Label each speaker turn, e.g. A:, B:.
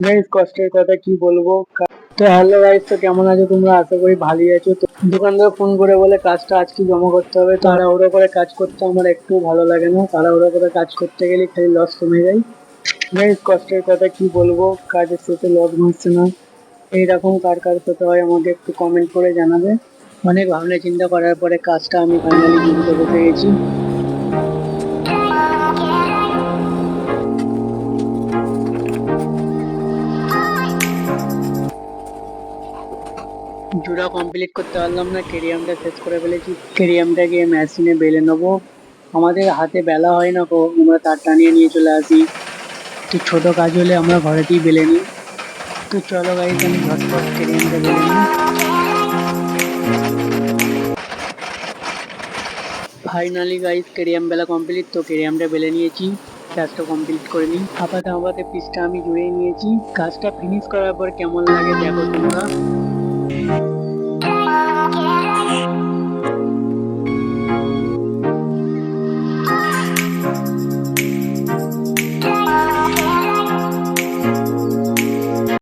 A: Guys কষ্টের কথা, কি বলব? তো হ্যালো গাইস তো কেমন আছো তোমরা? আশা করি ভালোই আছো। তো দোকানদার ফোন করে বলে কাজটা আজকে জমা করতে হবে। তাড়াহুড়ো করে কাজ করতে আমার একটু ভালো লাগে না। তারা তাড়াহুড়ো করে কাজ করতে গেলে খালি লস কমে যায়। গাইস কষ্টের কথা, কি বলব? কাজের সাথে লস ঘুরছে না। এইরকম কার কার সাথে হয় আমাকে একটু কমেন্ট করে জানাবে। অনেক ভাবনা চিন্তা করার পরে কাজটা আমি ফাইনালি কিনতে বসে জোড়া কমপ্লিট করতে পারলাম না কেরিয়ামটা শেষ করে ফেলেছি। কেরিয়ামটা গিয়ে মেশিনে বেলে নেব। আমাদের হাতে বেলা হয় না গো, আমরা তার টানিয়ে নিয়ে চলে আসি। তো ছোট কাজ হলে আমরা ঘরেতেই বেলে নিই। তো চলো গাইজ আমি ঝটপট কেরিয়ামটা বেলে নিই। ফাইনালি গাইজ কেরিয়াম বেলা কমপ্লিট তো কেরিয়ামটা বেলে নিয়েছি। কাজটা কমপ্লিট করে নিই। আপাতত আমাদের পিসটা আমি জুড়ে নিয়েছি। কাজটা ফিনিশ করার পর কেমন লাগে দেখো তোমরা।